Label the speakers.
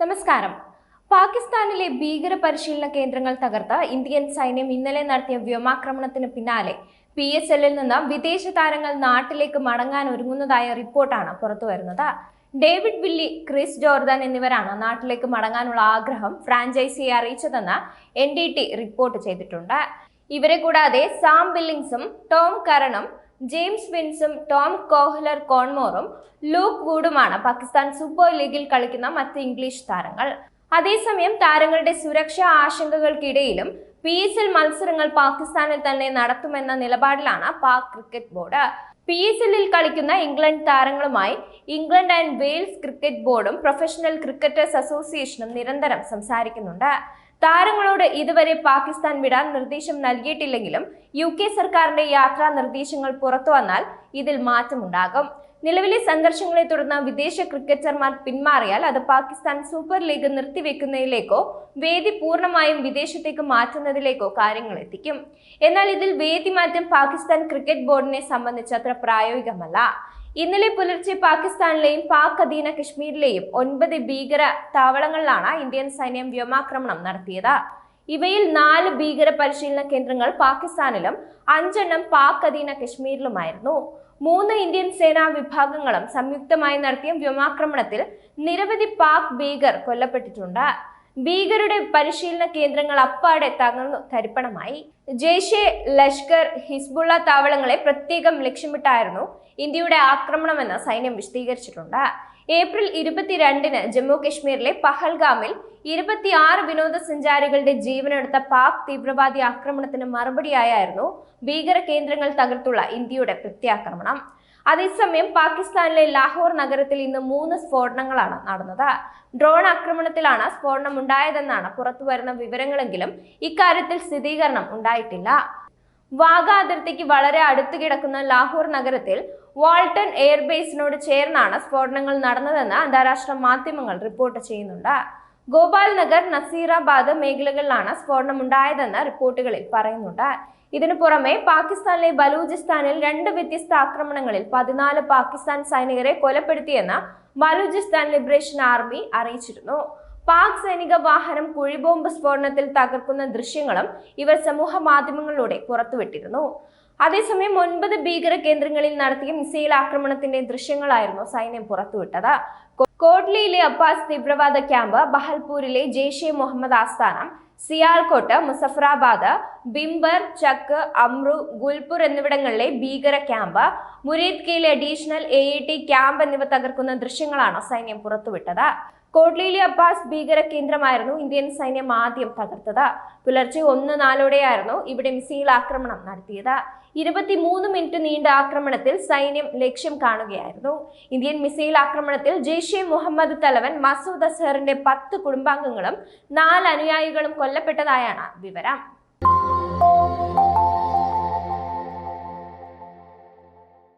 Speaker 1: നമസ്കാരം. പാകിസ്ഥാനിലെ ഭീകര പരിശീലന കേന്ദ്രങ്ങൾ തകർത്ത് ഇന്ത്യൻ സൈന്യം ഇന്നലെ നടത്തിയ വ്യോമാക്രമണത്തിന് പിന്നാലെ പി എസ് എല്ലിൽ നിന്ന് വിദേശ താരങ്ങൾ നാട്ടിലേക്ക് മടങ്ങാൻ ഒരുങ്ങുന്നതായ റിപ്പോർട്ടാണ് പുറത്തുവരുന്നത് ഡേവിഡ് വില്ലി ക്രിസ് ജോർദാൻ എന്നിവരാണ് നാട്ടിലേക്ക് മടങ്ങാനുള്ള ആഗ്രഹം ഫ്രാഞ്ചൈസിയെ അറിയിച്ചതെന്ന് എൻ ഡി ടി റിപ്പോർട്ട് ചെയ്തിട്ടുണ്ട്. ഇവരെ കൂടാതെ സാം ബില്ലിങ്സും ടോം കരണും ജെയിംസ് വിൻസും ടോം കോഹ്ലർ കോൺമോറും ലൂക്ക് വൂഡുമാണ് പാകിസ്ഥാൻ സൂപ്പർ ലീഗിൽ കളിക്കുന്ന മറ്റ് ഇംഗ്ലീഷ് താരങ്ങൾ. അതേസമയം താരങ്ങളുടെ സുരക്ഷാ ആശങ്കകൾക്കിടയിലും പി എസ് എൽ മത്സരങ്ങൾ പാകിസ്ഥാനിൽ തന്നെ നടത്തുമെന്ന നിലപാടിലാണ് Pak cricket board. P S എല്ലിൽ കളിക്കുന്ന ഇംഗ്ലണ്ട് താരങ്ങളുമായി ഇംഗ്ലണ്ട് ആൻഡ് വെയിൽസ് ക്രിക്കറ്റ് ബോർഡും പ്രൊഫഷണൽ ക്രിക്കറ്റേഴ്സ് അസോസിയേഷനും നിരന്തരം സംസാരിക്കുന്നുണ്ട്. താരങ്ങളോട് ഇതുവരെ പാകിസ്ഥാൻ വിടാൻ നിർദ്ദേശം നൽകിയിട്ടില്ലെങ്കിലും യു കെ സർക്കാരിന്റെ യാത്രാ നിർദ്ദേശങ്ങൾ പുറത്തു വന്നാൽ ഇതിൽ മാറ്റമുണ്ടാകും. നിലവിലെ സംഘർഷങ്ങളെ തുടർന്ന് വിദേശ ക്രിക്കറ്റർമാർ പിന്മാറിയാൽ അത് പാകിസ്ഥാൻ സൂപ്പർ ലീഗ് നിർത്തിവെക്കുന്നതിലേക്കോ വേദി പൂർണമായും വിദേശത്തേക്ക് മാറ്റുന്നതിലേക്കോ കാര്യങ്ങൾ എത്തിക്കും. എന്നാൽ ഇതിൽ വേദി മാറ്റം പാകിസ്ഥാൻ ക്രിക്കറ്റ് ബോർഡിനെ സംബന്ധിച്ച് അത്ര പ്രായോഗികമല്ല. ഇന്നലെ പുലർച്ചെ പാകിസ്ഥാനിലെയും പാക് അധീന കശ്മീരിലെയും ഒൻപത് ഭീകര താവളങ്ങളിലാണ് ഇന്ത്യൻ സൈന്യം വ്യോമാക്രമണം നടത്തിയത്. ഇവയിൽ നാല് ഭീകര പരിശീലന കേന്ദ്രങ്ങൾ പാകിസ്ഥാനിലും അഞ്ചെണ്ണം പാക് അധീന കശ്മീരിലുമായിരുന്നു. മൂന്ന് ഇന്ത്യൻ സേനാ വിഭാഗങ്ങളും സംയുക്തമായി നടത്തിയ വ്യോമാക്രമണത്തിൽ നിരവധി പാക് ഭീകർ കൊല്ലപ്പെട്ടിട്ടുണ്ട്. ഭീകരുടെ പരിശീലന കേന്ദ്രങ്ങൾ അപ്പാടെ തകർന്നു. തരിപ്പണമായി. ജെയ്ഷെ ലഷ്കർ ഹിസ്ബുള്ള താവളങ്ങളെ പ്രത്യേകം ലക്ഷ്യമിട്ടായിരുന്നു ഇന്ത്യയുടെ ആക്രമണമെന്ന് സൈന്യം വിശദീകരിച്ചിട്ടുണ്ട്. ഏപ്രിൽ ഇരുപത്തിരണ്ടിന് ജമ്മു കശ്മീരിലെ പഹൽഗാമിൽ ഇരുപത്തിയാറ് വിനോദസഞ്ചാരികളുടെ ജീവനെടുത്ത പാക് തീവ്രവാദി ആക്രമണത്തിന് മറുപടിയായിരുന്നു ഭീകര കേന്ദ്രങ്ങൾ തകർത്തുള്ള ഇന്ത്യയുടെ പ്രത്യാക്രമണം. അതേസമയം പാകിസ്ഥാനിലെ ലാഹോർ നഗരത്തിൽ ഇന്ന് മൂന്ന് സ്ഫോടനങ്ങളാണ് നടന്നത്. ഡ്രോൺ ആക്രമണത്തിലാണ് സ്ഫോടനം ഉണ്ടായതെന്നാണ് പുറത്തുവരുന്ന വിവരങ്ങളെങ്കിലും ഇക്കാര്യത്തിൽ സ്ഥിരീകരണം ഉണ്ടായിട്ടില്ല. വാഗ അതിർത്തിക്ക് വളരെ അടുത്ത് കിടക്കുന്ന ലാഹോർ നഗരത്തിൽ വാൾട്ടൺ എയർബേസിനോട് ചേർന്നാണ് സ്ഫോടനങ്ങൾ നടന്നതെന്ന് അന്താരാഷ്ട്ര മാധ്യമങ്ങൾ റിപ്പോർട്ട് ചെയ്യുന്നുണ്ട്. ഗോപാൽ നഗർ നസീറാബാദ് മേഖലകളിലാണ് സ്ഫോടനം ഉണ്ടായതെന്ന് റിപ്പോർട്ടുകളിൽ പറയുന്നുണ്ട്. ഇതിനു പുറമെ പാകിസ്ഥാനിലെ ബലൂചിസ്ഥാനിൽ രണ്ട് വ്യത്യസ്ത ആക്രമണങ്ങളിൽ പതിനാല് പാകിസ്ഥാൻ സൈനികരെ കൊലപ്പെടുത്തിയെന്ന് ബലൂചിസ്ഥാൻ ലിബറേഷൻ ആർമി അറിയിച്ചിരുന്നു. പാക് സൈനിക വാഹനം കുഴിബോംബ് സ്ഫോടനത്തിൽ തകർക്കുന്ന ദൃശ്യങ്ങളും ഇവർ സമൂഹ മാധ്യമങ്ങളിലൂടെ പുറത്തുവിട്ടിരുന്നു. അതേസമയം ഒൻപത് ഭീകര കേന്ദ്രങ്ങളിൽ നടത്തിയ മിസൈൽ ആക്രമണത്തിന്റെ ദൃശ്യങ്ങളായിരുന്നു സൈന്യം പുറത്തുവിട്ടത്. കോ- കോട്ലിയിലെ അബ്ബാസ് തീവ്രവാദ ക്യാമ്പ് ബഹൽപൂരിലെ ജെയ്ഷെ മുഹമ്മദ് ആസ്ഥാനം സിയാൽകോട്ട് മുസഫറാബാദ് ബിംബർ ചക്ക് അമ്രു ഗുൽപൂർ എന്നിവിടങ്ങളിലെ ഭീകര ക്യാമ്പ് മുരീദ് കെയിലെ additional A E T camp എന്നിവ തകർക്കുന്ന ദൃശ്യങ്ങളാണ് സൈന്യം പുറത്തുവിട്ടത്. കോട്ലിയിലെ അബ്ബാസ് ഭീകര കേന്ദ്രമായിരുന്നു ഇന്ത്യൻ സൈന്യം ആദ്യം തകർത്തത്. പുലർച്ചെ ഒന്ന് നാലോടെയായിരുന്നു ഇവിടെ മിസൈൽ ആക്രമണം നടത്തിയത്. ഇരുപത്തിമൂന്ന് മിനിറ്റ് നീണ്ട ആക്രമണത്തിൽ സൈന്യം ലക്ഷ്യം കാണുകയായിരുന്നു. ഇന്ത്യൻ മിസൈൽ ആക്രമണത്തിൽ ജെയ്ഷെ മുഹമ്മദ് തലവൻ മസൂദ് അസഹറിന്റെ പത്ത് കുടുംബാംഗങ്ങളും നാല് അനുയായികളും കൊല്ലപ്പെട്ടതായാണ് വിവരം.